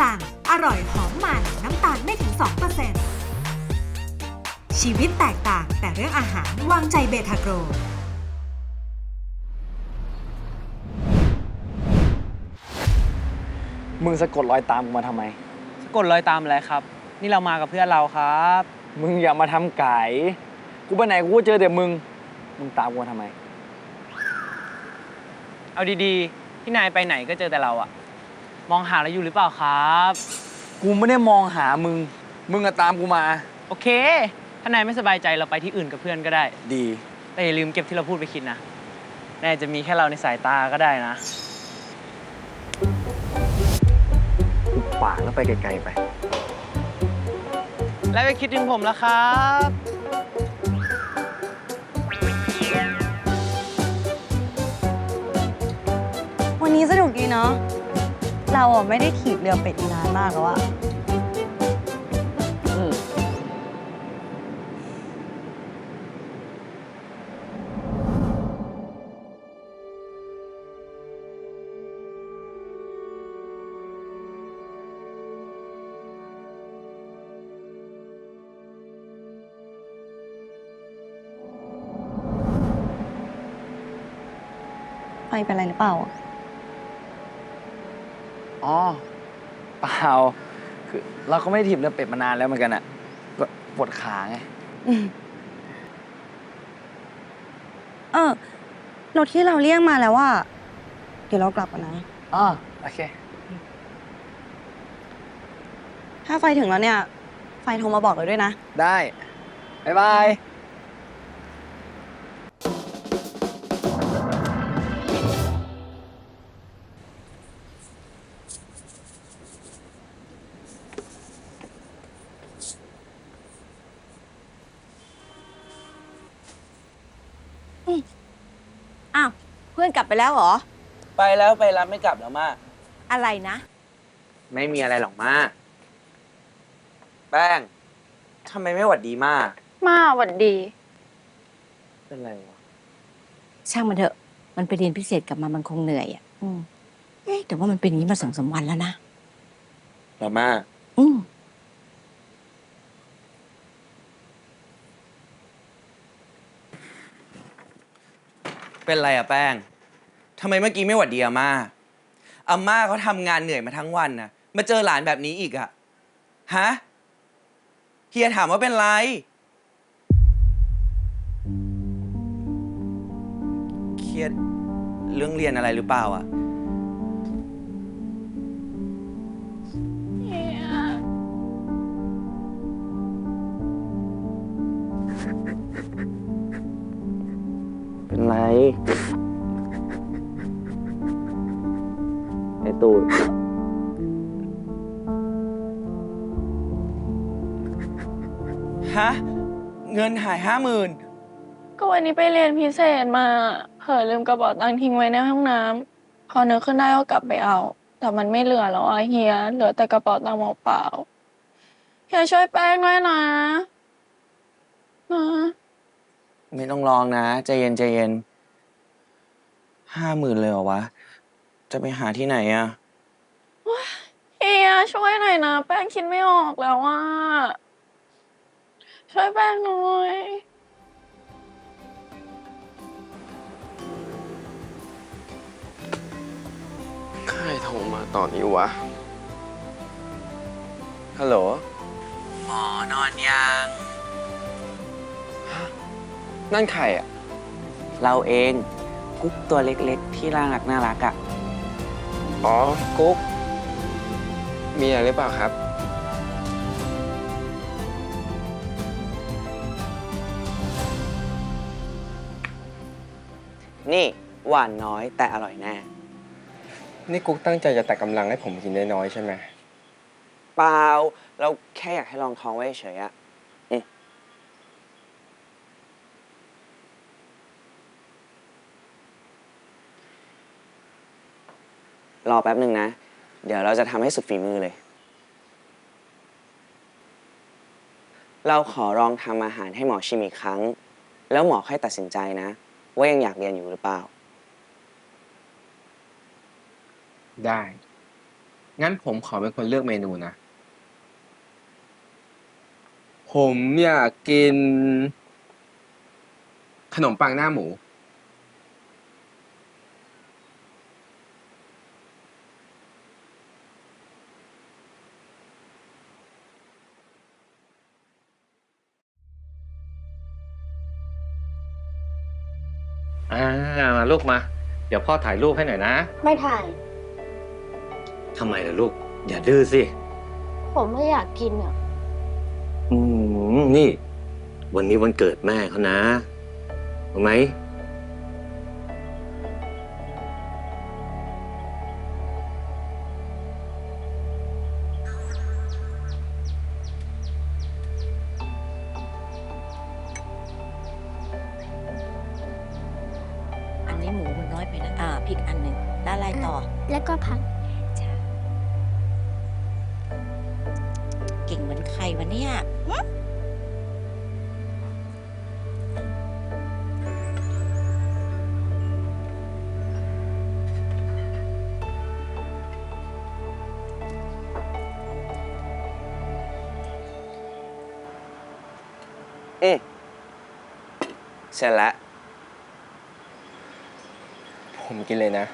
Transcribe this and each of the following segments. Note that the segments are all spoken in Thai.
สั่งอร่อยหอมมันน้ำตาลไม่ถึง 2%ชีวิตแตกต่างแต่เรื่องอาหารวางใจเบทาโกรมึงสะกดรอยตามกูมาทำไม สะกดรอยตามอะไรครับ นี่เรามากับเพื่อนเราครับ มึงอย่ามาทำไก่กูไปไหนกูก็เจอแต่มึง มึงตามกูมาทำไม เอาดีๆ ที่นายไปไหนก็เจอแต่เราอะ มองหาเราอยู่หรือเปล่าครับ กูไม่ได้มองหามึง มึงอะตามกูมา โอเค ถ้านายไม่สบายใจเราไปที่อื่นกับเพื่อนก็ได้ ดี แต่อย่าลืมเก็บที่เราพูดไปคิดนะนายจะมีแค่เราในสายตาก็ได้นะกูปากแล้วไปไกลๆไป แล้วไปคิดถึงผมแล้วครับ วันนี้สนุกดีเนาะ เราอะไม่ได้ขี่เรือเป็ดมานานมากแล้วอะอืมไฟเป็นไรหรือเปล่า อะอ๋อเปล่าคือเราก็ไม่ได้ถีบเรือเป็ดมานานแล้วเหมือนกันอะก็ปวดขาไงอืมเออรถที่เราเรียกมาแล้วว่า เดี๋ยวเรากลับกันนะอ๋อโอเค ถ้าไฟถึงแล้วเนี่ย ไฟโทรมาบอกเราด้วยนะ ได้ บ๊ายบาย เพื่อนกลับไปแล้วเหรอ ไปแล้วไปรับไม่กลับแล้วมาอะไรนะ ไม่มีอะไรหรอกมาแป้งทำไมไม่หวัดดีมากมาหวัดดี เป็นไรวะช่างมันเถอะ มันไปเรียนพิเศษกลับมามันคงเหนื่อยอะอืมเอ๊ะแต่ว่ามันเป็นอย่างนี้มาสองสามวันแล้วนะหรอมาอืมเป็นไรอะแป้ง ทำไมเมื่อกี้ไม่หวัดดีอาม่าอาม่าเขาทำงานเหนื่อยมาทั้งวันนะมาเจอหลานแบบนี้อีกอะฮะเฮียถามว่าเป็นไร เครียดเรื่องเรียนอะไรหรือเปล่าอะเป็นไร ตูดฮะ เงินหายห้าหมื่นก็วันนี้ไปเรียนพิเศษมา เผลอลืมกระเป๋าตังค์ทิ้งไว้ในห้องน้ำพอนึกขึ้นได้ก็กลับไปเอา แต่มันไม่เหลือแล้วอะเฮีย เหลือแต่กระเป๋าตังค์เปล่าๆเฮียช่วยแป้งด้วยนะนะ ไม่ต้องร้องนะใจเย็นใจเย็นห้าหมื่นเลยเหรอวะ จะไปหาที่ไหนอะ เฮียช่วยหน่อยนะแป้งคิดไม่ออกแล้วว่า ช่วยแป้งหน่อยใครโทรมาตอนนี้วะ ฮัลโหล หมอนอนยังนั่นใครอะ เราเอง กุ๊กตัวเล็กๆ ที่น่ารักน่ารักอะ่ะ อ๋อ กุ๊ก มีอะไรหรือเปล่าครับ นี่หวานน้อยแต่อร่อยแน่ นี่กุ๊กตั้งใจจะตัดกำลังให้ผมกินน้อยๆใช่ไหมเปล่า เราแค่อยากให้ลองท้องไว้เฉยๆอะอืมรอแป๊บหนึ่งนะ เดี๋ยวเราจะทำให้สุดฝีมือเลย เราขอลองทำอาหารให้หมอชิมอีกครั้ง แล้วหมอค่อยตัดสินใจนะ ว่ายังอยากเรียนอยู่หรือเปล่า ได้ งั้นผมขอเป็นคนเลือกเมนูนะ ผมอยากกิน ขนมปังหน้าหมู อ่ามาลูกมา เดี๋ยวพ่อถ่ายรูปให้หน่อยนะไม่ถ่าย ทำไมล่ะลูก อย่าดื้อสิผมไม่อยากกินอะ อืมนี่ วันนี้วันเกิดแม่เขานะรู้ไหม อยไปนะอ่าพริกอันหนึ่งแล้วอะไรต่อ แล้วก็ผักจ้ะเก่งเหมือนใครวะเนี่ยหึอืมเสร็จแล้ว ผมกินเลยนะ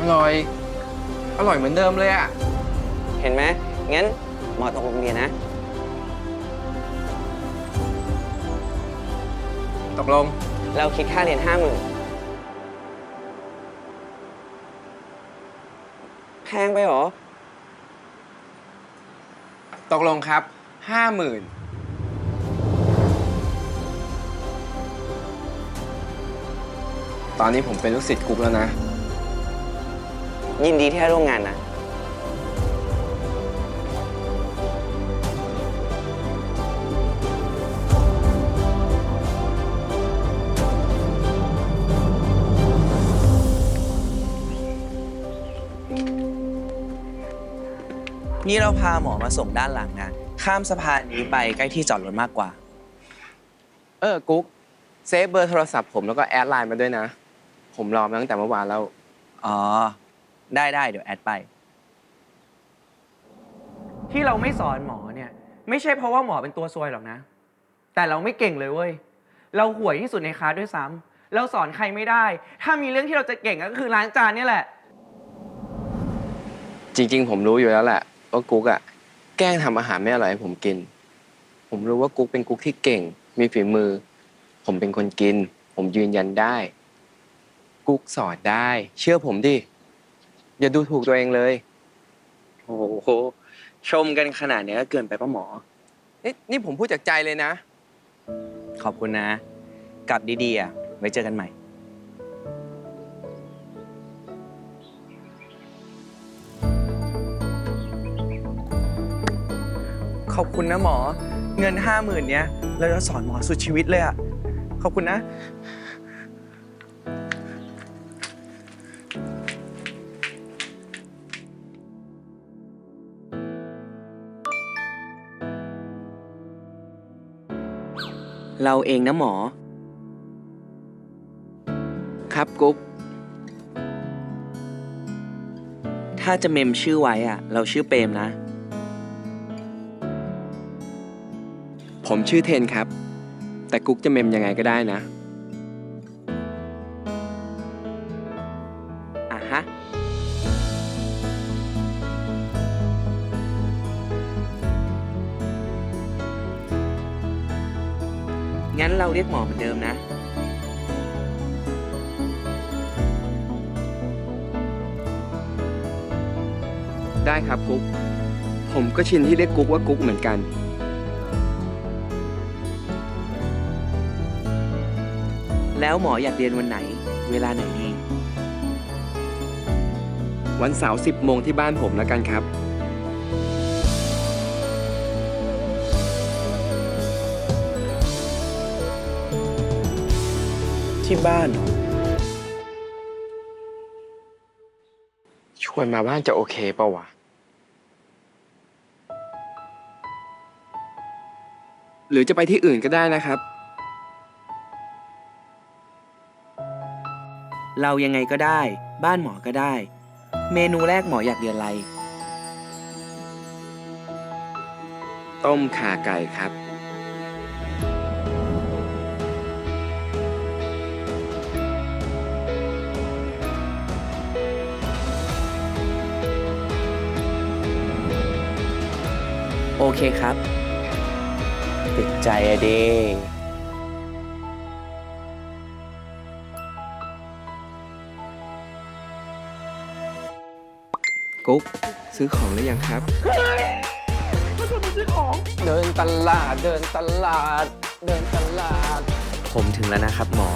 อร่อย อร่อยเหมือนเดิมเลยอะเห็นไหมงั้นหมอตกลงเรียนนะ ตกลง เราคิดค่าเรียนห้าหมื่นแพงไปเหรอ ตกลงครับห้าหมื่นตอนนี้ผมเป็นลูกศิษย์กุ๊กแล้วนะ ยินดีที่ได้ร่วมงานนะ นี่เราพาหมอมาส่งด้านหลังนะข้ามสะพานนี้ไปใกล้ที่จอดรถมากกว่า เออ กุ๊กเซฟเบอร์โทรศัพท์ผมแล้วก็แอดไลน์มาด้วยนะ ผมรอมาตั้งแต่เมื่อวานแล้ว อ๋อ ได้ได้เดี๋ยวแอดไป ที่เราไม่สอนหมอเนี่ย ไม่ใช่เพราะว่าหมอเป็นตัวซวยหรอกนะ แต่เราไม่เก่งเลยเว้ย เราห่วยที่สุดในคลาสด้วยซ้ำเราสอนใครไม่ได้ ถ้ามีเรื่องที่เราจะเก่งก็คือล้างจานเนี่ยแหละ จริง ๆ ผมรู้อยู่แล้วแหละว่ากุ๊กอะแกล้งทำอาหารไม่อร่อยให้ผมกิน ผมรู้ว่ากุ๊กเป็นกุ๊กที่เก่ง มีฝีมือ ผมเป็นคนกิน ผมยืนยันได้ กุ๊กสอนได้ เชื่อผมดิ อย่าดูถูกตัวเองเลย โอ้โห ชมกันขนาดเนี้ยก็เกินไปป่ะหมอ นี่นี่ผมพูดจากใจเลยนะ ขอบคุณนะ กลับดีๆอะไว้เจอกันใหม่ ขอบคุณนะหมอ เงินห้าหมื่นเนี้ยเราจะสอนหมอสุดชีวิตเลยอะ ขอบคุณนะ เราเองนะหมอ ครับกุ๊บถ้าจะเมมชื่อไว้อะเราชื่อเปรมนะ ผมชื่อเทนครับ แต่กุ๊กจะเมมยังไงก็ได้นะ งั้นเราเรียกหมอเหมือนเดิมนะ ได้ครับกุ๊ก ผมก็ชินที่เรียกกุ๊กว่ากุ๊กเหมือนกัน แล้วหมออยากเรียนวันไหน เวลาไหนดี วันเสาร์10โมงที่บ้านผมแล้วกันครับ ที่บ้านเหรอชวนมาบ้านจะโอเคเปล่าวะ หรือจะไปที่อื่นก็ได้นะครับ เรายังไงก็ได้ บ้านหมอก็ได้ เมนูแรกหมออยากเรียนอะไร ต้มข่าไก่ครับ อเคครับ ติดใจอะเดกุ๊กซื้อของหรือยังครับ เดินตลาด เดินตลาด เดินตลาด ผมถึงแล้วนะครับหมอ